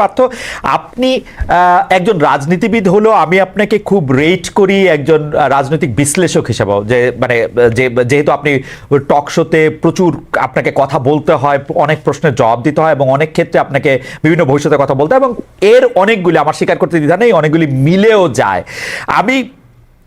পার্থ, আপনি একজন রাজনীতিবিদ হলো, আমি আপনাকে খুব রেট করি একজন রাজনৈতিক বিশ্লেষক হিসাবেও। যে মানে যে, যেহেতু আপনি টক শোতে প্রচুর আপনাকে কথা বলতে হয়, অনেক প্রশ্নের জবাব দিতে হয় এবং অনেক ক্ষেত্রে আপনাকে বিভিন্ন ভবিষ্যতে কথা বলতে হয় এবং এর অনেকগুলি, আমার স্বীকার করতে দ্বিধা নেই, অনেকগুলি মিলেও যায়। আমি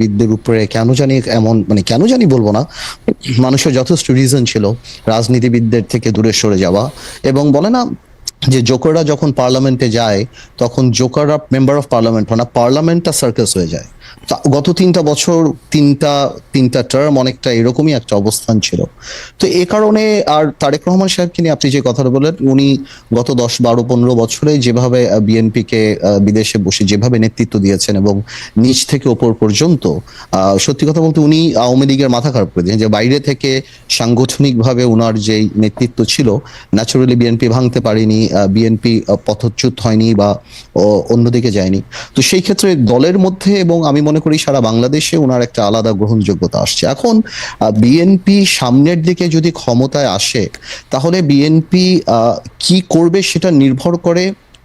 রাজনীতিবিদদের উপরে কেন জানি এমন মানে কেন জানি বলব না, মানুষের যথেষ্ট রিজন ছিল রাজনীতিবিদদের থেকে দূরে সরে যাওয়া। এবং বলে না যে জোকাররা যখন পার্লামেন্টে যায়, তখন জোকাররা মেম্বার অফ পার্লামেন্ট হয় না পার্লামেন্টটা সার্কাস হয়ে যায়। গত তিনটা বছর, তিনটা তিনটা টার্ম অনেকটা এরকমই একটা অবস্থান ছিল। তো এ কারণে আর তারেক রহমান সাহেবকে নিয়ে আপনি যে কথাটা বললেন, উনি গত দশ, বারো, পনেরো বছরে যেভাবে বিএনপি কে বিদেশে বসে যেভাবে নেতৃত্ব দিয়েছেন এবং নিচ থেকে ওপর পর্যন্ত সত্যি কথা বলতে উনি আওয়ামী লীগের মাথা খারাপ করে দিয়েছেন। যে বাইরে থেকে সাংগঠনিকভাবে উনার যেই নেতৃত্ব ছিল ন্যাচুরালি বিএনপি ভাঙতে পারেনি বিএনপি পথচ্যুত হয়নি বা অন্যদিকে যায়নি। তো সেই ক্ষেত্রে দলের মধ্যে এবং আমি মনে করি সারা বাংলাদেশে ওনার একটা আলাদা গ্রহণযোগ্যতা আসছে। এখন বিএনপি সামনের দিকে যদি ক্ষমতায় আসে, তাহলে বিএনপি কি করবে সেটা নির্ভর করে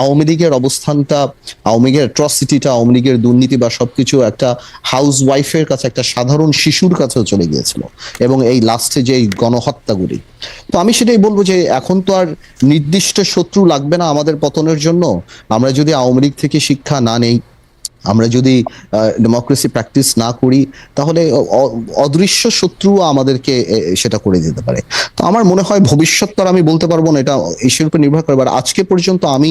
আওয়ামী লীগের অবস্থানটা, আওয়ামী লীগের অ্যাট্রসিটিটা আওয়ামী লীগের দুর্নীতি বা সবকিছু একটা হাউস ওয়াইফের কাছে, একটা সাধারণ শিশুর কাছেও চলে গিয়েছিল। এবং এই লাস্টে যে গণহত্যাগুলি। তো আমি সেটাই বলব যে, এখন তো আর নির্দিষ্ট শত্রু লাগবে না আমাদের পতনের জন্য। আমরা যদি আওয়ামী লীগ থেকে শিক্ষা না নেই, আমরা যদি ডেমোক্রেসি প্র্যাকটিস না করি, তাহলে অদৃশ্য শত্রু আমাদেরকে সেটা করে দিতে পারে। তো আমার মনে হয় ভবিষ্যৎ তো আমি বলতে পারব না, এটা ইস্যুর উপর নির্ভর করে। আজকে পর্যন্ত আমি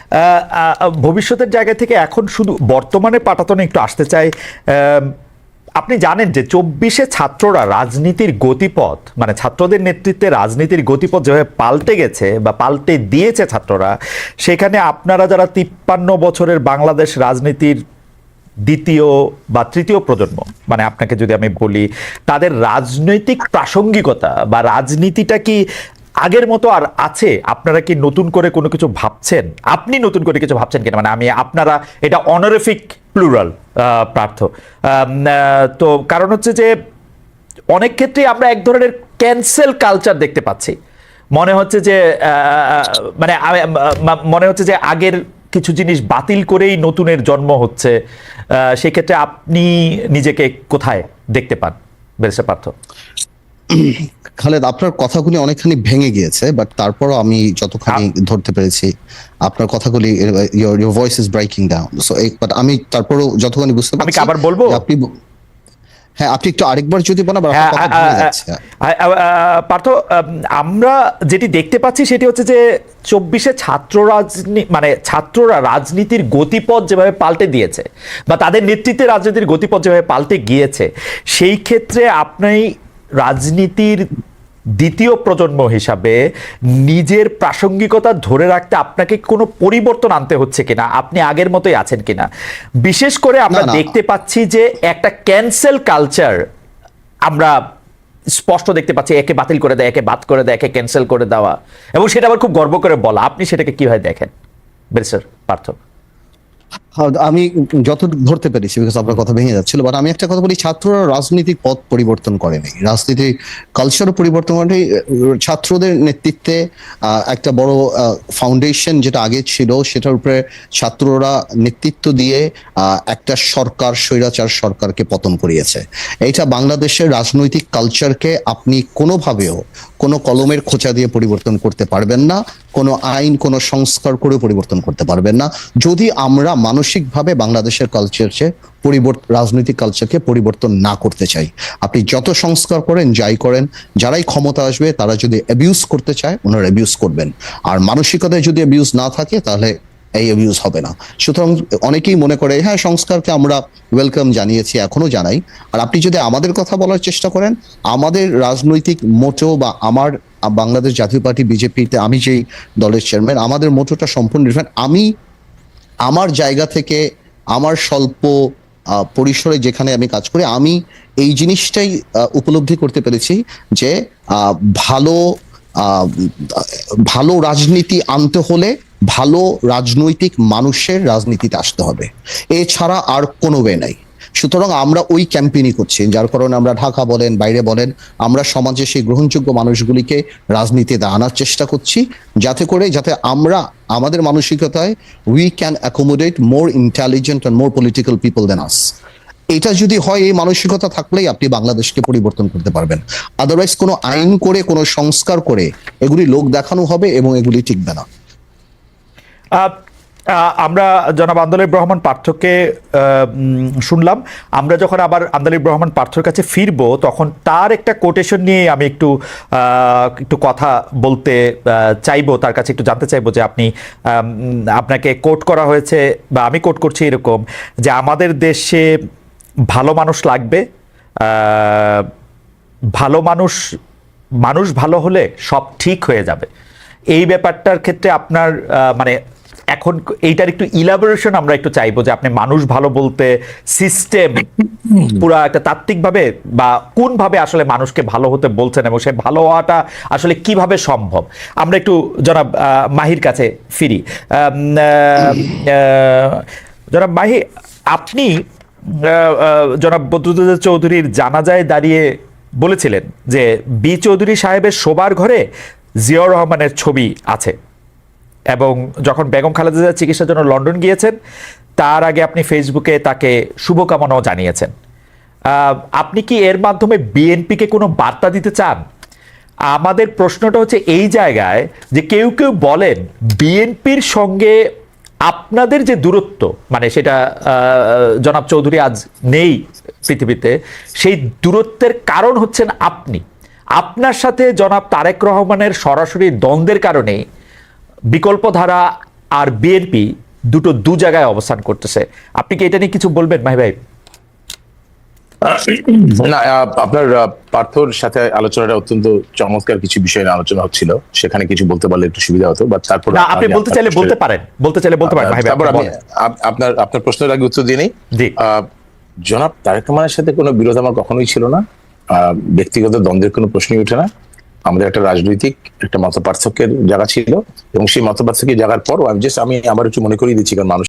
ভবিষ্যতের জায়গা থেকে এখন শুধু বর্তমানে পাটাতনে একটু আসতে চাই। আপনি জানেন যে চব্বিশে ছাত্ররা রাজনীতির গতিপথ মানে ছাত্রদের নেতৃত্বে রাজনীতির গতিপথ যেভাবে পাল্টে গেছে বা পাল্টে দিয়েছে ছাত্ররা, সেখানে আপনারা যারা তিপ্পান্ন বছরের বাংলাদেশ রাজনীতির দ্বিতীয় বা তৃতীয় প্রজন্ম মানে আপনাকে যদি আমি বলি, তাদের রাজনৈতিক প্রাসঙ্গিকতা বা রাজনীতিটা কি আগের মতো আর আছে? আপনারা কি নতুন করে কোনো কিছু ভাবছেন? আপনি নতুন করে কিছু ভাবছেন কিনা? মানে আমি আপনারা এটা অনারিফিক প্লুরাল আহ, তো কারণ হচ্ছে যে অনেক ক্ষেত্রে আমরা এক ধরনের ক্যান্সেল কালচার দেখতে পাচ্ছি। মনে হচ্ছে যে মানে মনে হচ্ছে যে আগের কিছু জিনিস বাতিল করেই নতুনের জন্ম হচ্ছে। সেক্ষেত্রে আপনি নিজেকে কোথায় দেখতে পান? বেরেসা পার্থ। খালেদ আপনার কথাগুলি অনেকখানি ভেঙে গিয়েছে বাট তারপরও আমি যতখানি ধরতে পেরেছি আপনার কথাগুলি your your voice is breaking down so but আমি তারপরও যতখানি বুঝতে আমি আবার বলব? আপনি হ্যাঁ আপনি একটু আরেকবার যদি বলেন হ্যাঁ, পার্থ আমরা যেটি দেখতে পাচ্ছি সেটি হচ্ছে যে চব্বিশে ছাত্র রাজনী মানে ছাত্ররা রাজনীতির গতিপথ যেভাবে পাল্টে দিয়েছে বা তাদের নেতৃত্বে রাজনীতির গতিপথ যেভাবে পাল্টে গিয়েছে সেই ক্ষেত্রে আপনি রাজনীতির দ্বিতীয় প্রজন্ম হিসাবে নিজের প্রাসঙ্গিকতা ধরে রাখতে আপনাকে কোনো পরিবর্তন আনতে হচ্ছে কিনা? আপনি আগের মতোই আছেন কিনা? বিশেষ করে আমরা। দেখতে পাচ্ছি যে একটা ক্যান্সেল কালচার আমরা স্পষ্ট দেখতে পাচ্ছি একে বাতিল করে দেয় একে বাদ করে দেয় একে ক্যান্সেল করে দেওয়া। এবং সেটা আবার খুব গর্ব করে বলা। আপনি সেটাকে কীভাবে দেখেন? বেরিসার পার্থ। হ্যাঁ, আমি যত ধরতে পেরেছি বিকজ আপনার কথা ভেঙে যাচ্ছিল বাট আমি একটা কথা বলি, ছাত্ররা রাজনৈতিক পথ পরিবর্তন করেনি রাজনীতির কালচারও পরিবর্তন করেনি ছাত্রদের নেতৃত্বে একটা বড় ফাউন্ডেশন যেটা আগে ছিল, সেটার উপরে ছাত্ররা নেতৃত্ব দিয়ে একটা সরকার, স্বৈরাচার সরকারকে পতন করিয়েছে। এইটা বাংলাদেশের রাজনৈতিক কালচারকে আপনি কোনোভাবেও কোনো কলমের খোঁচা দিয়ে পরিবর্তন করতে পারবেন না। কোনো আইন, কোনো সংস্কার করে পরিবর্তন করতে পারবেন না। যদি আমরা মানসিকভাবে বাংলাদেশের কালচারকে পরিবর্তন রাজনৈতিক কালচারকে পরিবর্তন না করতে চাই, আপনি যত সংস্কার করেন, যাই করেন, যারাই ক্ষমতা আসবে, তারা যদি অ্যাবিউজ করতে চায়, ওনারা অ্যাবিউজ করবেন। আর মানসিকতায় যদি অ্যাবিউজ না থাকে, তাহলে এই অ্যাবিউজ হবে না। সুতরাং অনেকেই মনে করে হ্যাঁ সংস্কারকে আমরা ওয়েলকাম জানিয়েছি, এখনও জানাই। আর আপনি যদি আমাদের কথা বলার চেষ্টা করেন, আমাদের রাজনৈতিক মোটো বা আমার বাংলাদেশ জাতীয় পার্টি, বিজেপিতে আমি যেই দলের চেয়ারম্যান আমাদের মোটোটা সম্পূর্ণ ডিফারেন্ট আমি আমার জায়গা থেকে, আমার স্বল্প পরিসরে যেখানে আমি কাজ করি, আমি এই জিনিসটাই উপলব্ধি করতে পেরেছি যে ভালো ভালো রাজনীতি আনতে হলে ভালো রাজনৈতিক মানুষের রাজনীতিতে আসতে হবে। এছাড়া আর কোনো ওয়ে নাই। সুতরাং আমরা ওই ক্যাম্পেইনই করছি, যার কারণে আমরা ঢাকা বলেন, বাইরে বলেন, আমরা সমাজে সেই গ্রহণযোগ্য মানুষগুলিকে রাজনীতিতে আনার চেষ্টা করছি, যাতে করে, যাতে আমরা আমাদের মানসিকতায় we can accommodate more intelligent and more political people than us এটা যদি হয়, এই মানসিকতা থাকলেই আপনি বাংলাদেশকে পরিবর্তন করতে পারবেন। আদারওয়াইজ কোনো আইন করে, কোনো সংস্কার করে, এগুলি লোক দেখানো হবে এবং এগুলি টিকবে না। আমরা জনাব আন্দোলিব রহমান পার্থকে শুনলাম। আমরা যখন আবার আন্দোলিব রহমান পার্থর কাছে ফিরবো, তখন তার একটা কোটেশন নিয়ে আমি একটু একটু কথা বলতে চাইব, তার কাছে একটু জানতে চাইব যে আপনি আপনাকে কোট করা হয়েছে বা আমি কোট করছি এরকম, যে আমাদের দেশে ভালো মানুষ লাগবে ভালো মানুষ মানুষ ভালো হলে সব ঠিক হয়ে যাবে। এই ব্যাপারটার ক্ষেত্রে আপনার মানে এখন এইটার একটু ইলাবোরেশন আমরা একটু চাইব যে আপনি মানুষ ভালো বলতে সিস্টেম পুরো একটা তাত্ত্বিকভাবে বা কোনভাবে আসলে মানুষকে ভালো হতে বলছেন এবং সে ভালো হওয়াটা আসলে কীভাবে সম্ভব? আমরা একটু জনাব মাহির কাছে ফিরি। জনাব মাহি, আপনি জনাব বদরুদ্দোজা চৌধুরীর জানাজায় দাঁড়িয়ে বলেছিলেন যে বি চৌধুরী সাহেবের শোবার ঘরে জিয়াউর রহমানের ছবি আছে। এবং যখন বেগম খালেদা জিয়া চিকিৎসার জন্য লন্ডন গিয়েছেন, তার আগে আপনি ফেসবুকে তাকে শুভকামনাও জানিয়েছেন। আপনি কি এর মাধ্যমে বিএনপিকে কোনো বার্তা দিতে চান? আমাদের প্রশ্নটা হচ্ছে এই জায়গায় যে কেউ কেউ বলেন বিএনপির সঙ্গে আপনাদের যে দূরত্ব মানে সেটা জনাব চৌধুরী আজ নেই পৃথিবীতে, সেই দূরত্বের কারণ হচ্ছেন আপনি। আপনার সাথে জনাব তারেক রহমানের সরাসরি দ্বন্দ্বের কারণে বিকল্পধারা আর বিএনপি দুটো দু জায়গায় অবস্থান করতেছে। আপনি কি এটা নিয়ে কিছু বলবেন মাহি ভাই? না আপনার পার্থর সাথে আলোচনাটা অত্যন্ত চমৎকার কিছু বিষয় নিয়ে আলোচনা হচ্ছিল। সেখানে কিছু বলতে পারলে একটু সুবিধা হতো বা তারপর আপনি বলতে চাইলে বলতে পারেন বলতে চাইলে বলতে পারেন ভাই তারপর আমি আপনার আপনার প্রশ্নের আগে উত্তর দিয়ে নেই। জনাব তারেক রহমানের সাথে কোনো বিরোধ আমার কখনোই ছিল না। আহ, ব্যক্তিগত দ্বন্দ্বের কোনো প্রশ্নই ওঠে না। আমাদের একটা রাজনৈতিক, একটা মত পার্থক্যের জায়গা ছিল। এবং সেই মত পার্থক্যের জায়গার পরও আমি জাস্ট আমি আবার একটু মনে করিয়ে দিচ্ছি, কারণ মানুষ